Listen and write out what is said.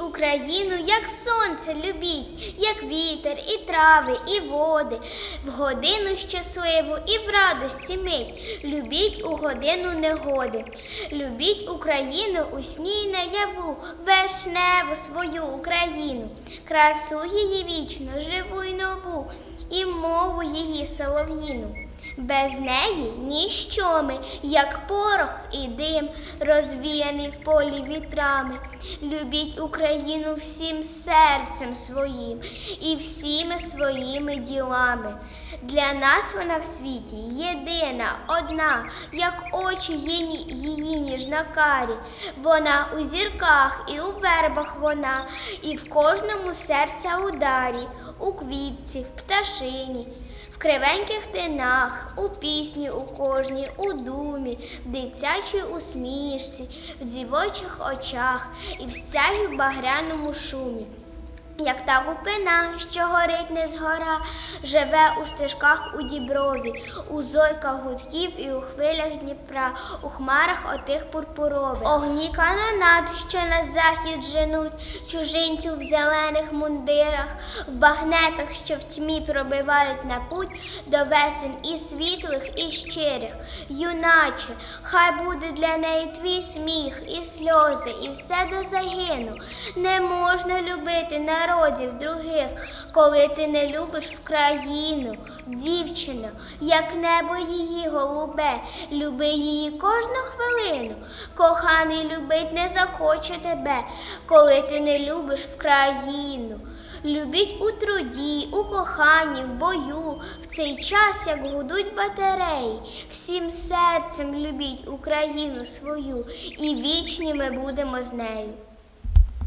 Україну, як сонце любіть, як вітер, і трави, і води, в годину щасливу і в радості мить. Любіть у годину негоди. Любіть Україну у сні й наяву, вишневу свою Україну, красу її вічно, живу й нову, і мову її солов'їну. Без неї ніщо ми, як порох і дим, розвіяний в полі вітрами. Любіть Україну всім серцем своїм і всіми своїми ділами. Для нас вона в світі єдина, одна, як очі її, її ніжна карі. Вона у зірках і у вербах вона, і в кожному серця ударі, у квітці, в пташині. В кривеньких тинах, у пісні у кожній, у думі, в дитячій усмішці, в дівочих очах і в стягі багряному шумі. Як та гупина, що горить не згора, живе у стежках у діброві, у зойках гудків і у хвилях Дніпра, у хмарах отих пурпурових. Огні канонат, що на захід женуть, чужинців в зелених мундирах, в багнетах, що в тьмі пробивають на путь до весен і світлих, і щирих. Юначе, хай буде для неї твій сміх, і сльози, і все до загину. Не можна любити народів других, коли ти не любиш в країну. Дівчино, як небо її голубе, люби її кожну хвилину. Коханий любить не захоче тебе, коли ти не любиш в. Любіть у труді, у коханні, в бою, в цей час, як гудуть батареї. Всім серцем любіть Україну свою, і вічні ми будемо з нею.